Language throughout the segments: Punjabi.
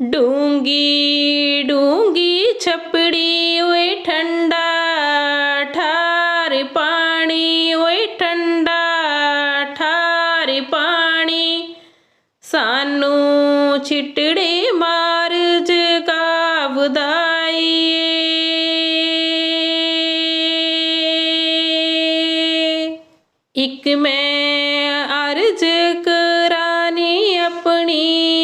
ਡੂੰਗੀ ਡੂੰਗੀ ਛਪੜੀ ਓਏ ਠੰਡਾ, ਠਾਰ ਪਾਣੀ ਓਏ ਠੰਡਾ, ਠਾਰ ਪਾਣੀ। ਸਾਨੂੰ ਛਿਟੜੇ ਮਾਰ ਜਗਾਵਦਾਈ ਇੱਕ ਮੈਂ ਅਰਜ ਕਰਾਨੀ ਆਪਣੀ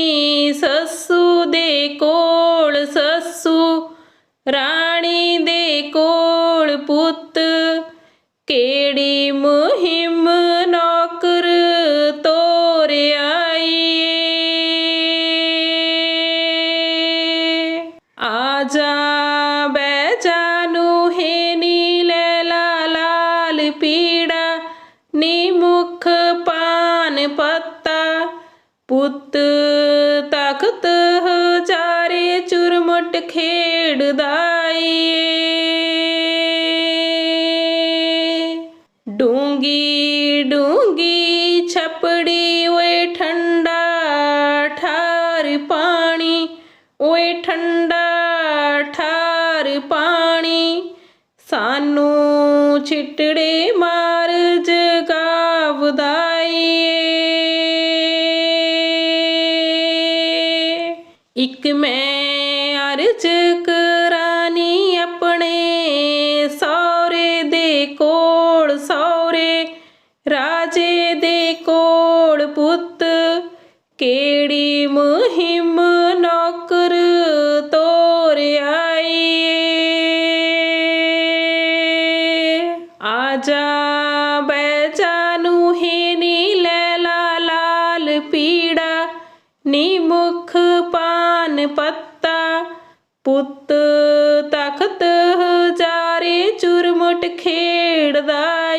ਰਾਣੀ ਦੇ ਕੋਲ ਪੁੱਤ, ਕਿਹੜੀ ਮੁਹਿੰਮ ਨੌਕਰ ਤੋਰ ਆਈਏ ਆ ਜਾ ਬੈ ਜਾਨੂ ਹੈ ਨੀ ਲੈਲਾ ਲਾਲ ਪੀੜਾ ਨੀ ਮੁਖ ਪਾਨ ਪੱਤਾ। ਪੁੱਤ ਤਖਤ ਹਜ਼ਾਰੇ ਚੁਰਮਟ ਖੇਡਦਾਈ। ਡੂੰਗੀ ਡੂੰਗੀ ਛਪੜੀ ਓਏ ਠੰਡਾ ਠਾਰ ਪਾਣੀ। ਓਏ ਠੰਡਾ ਠਾਰ ਪਾਣੀ। ਸਾਨੂੰ ਛਿਟੜੇ ਮਾਰ ਜਗਾਵਦਾਈ। ਇੱਕ ਮੈਂ ਅਰਜ ਕਿਹੜੀ ਮੁਹਿੰਮ ਨੌਕਰ ਤੋਰਿਆਈ ਆਜਾ ਬੈ ਜਾਨੂ ਹੀ ਨੀ ਲੈਲਾ ਲਾਲ ਪੀੜਾ, ਨੀ ਮੁਖ ਪਾਨ ਪੱਤਾ। ਪੁੱਤ ਤਖਤ ਹਜ਼ਾਰੇ ਚੁਰਮਟ ਖੇਡਦਾ